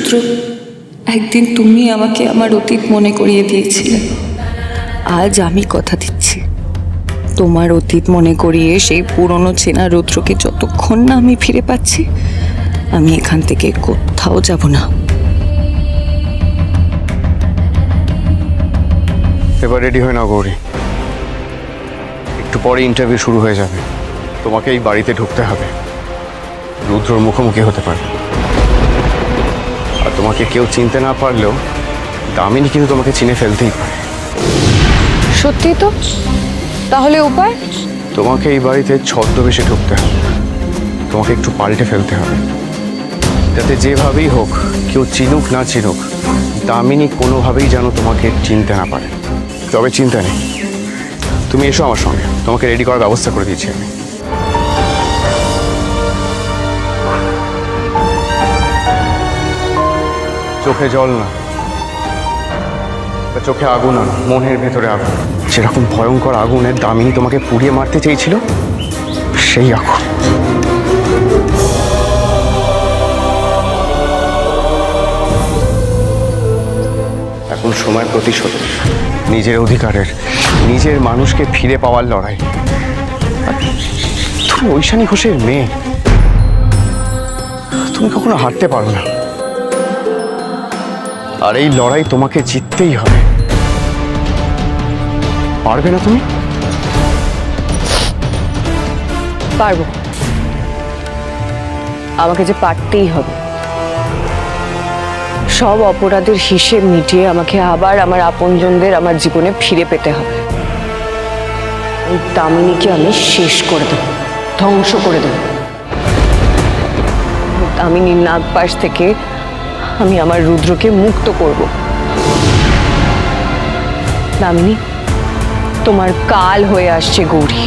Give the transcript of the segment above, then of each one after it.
রুদ্র একদিন তুমি আমাকে আমার অতীত মনে করিয়ে দিয়েছিলে। আজ আমি কথা দিচ্ছি। তোমার অতীত মনে করিয়ে সেই পুরনো চেনা রুদ্রকে যতক্ষণ না আমি ফিরে পাচ্ছি, আমি এখান থেকে কোথাও যাব না। এবার রেডি হয়ে নাও গৌরী। একটু পরে ইন্টারভিউ শুরু হয়ে যাবে। তোমাকে এই বাড়িতে ঢুকতে হবে। রুদ্রর মুখোমুখি হতে পারে তোমাকে কেউ চিনতে না পারলেও দামিনী কিন্তু তোমাকে চিনে ফেলতেই পারে। সত্যি তো? তাহলে উপায়? তোমাকে এই বাড়িতে ছদ্মবেশে ঢুকতে হবে। তোমাকে একটু পাল্টে ফেলতে হবে। যাতে যেভাবেই হোক কেউ চিনুক না চিনুক দামিনী কোনোভাবেই যেন তোমাকে চিনতে না পারে। তবে চিন্তা নেই। তুমি এসো আমার সঙ্গে। তোমাকে রেডি করার ব্যবস্থা করে দিয়েছি আমি। চোখে জল না চোখে আগুন আনো মনের ভেতরে আগুন। যেরকম ভয়ঙ্কর আগুনের দামিনী তোমাকে পুড়িয়ে মারতে চেয়েছিল, সেই আগুন। এখন সময় প্রতিশোধ, নিজের অধিকারের, নিজের মানুষকে ফিরে পাওয়ার লড়াই। তুমি ঐশানী ঘোষের মেয়ে। তুমি কখনো হারতে পারো না। আর এই লড়াই তোমাকে জিততেই হবে। পারবে না তুমি? পারব। আমাকে যে পারতেই হবে। সব অপরাধের হিসেব মিটিয়ে আমাকে আবার আমার আপনজনদের আমার জীবনে ফিরে পেতে হবে। ওই দামিনীকে আমি শেষ করে দেব, ধ্বংস করে দেব। দামিনীর নাগপাশ থেকে আমি আমার রুদ্রকে মুক্ত করব। দামিনী, তোমার কাল হয়ে আসছে গৌরী।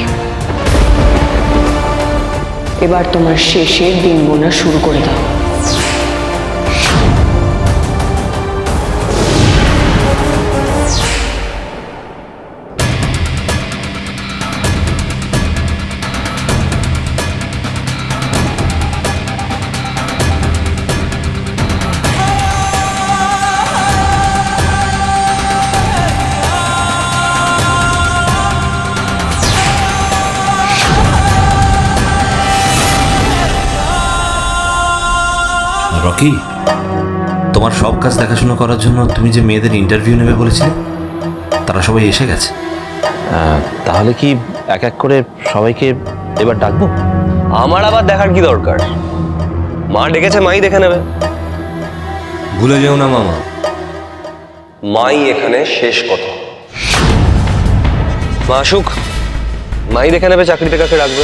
এবার তোমার শেষের দিন গোনা শুরু করে দাও। রকি তোমার সব কাজ দেখাশোনা করার জন্য তুমি যে মেয়েদের ইন্টারভিউ নেবে বলেছিলে তারা সবাই এসে গেছে। তাহলে কি এক এক করে সবাইকে এবার ডাকবো? আমার আবার দেখার কি দরকার? মা ডেকেছে মাই দেখে নেবে। ভুলে যেও না মামা। মাই এখানে শেষ কথা। মা আসুক মাই দেখে নেবে চাকরিতে কাকে রাখবে?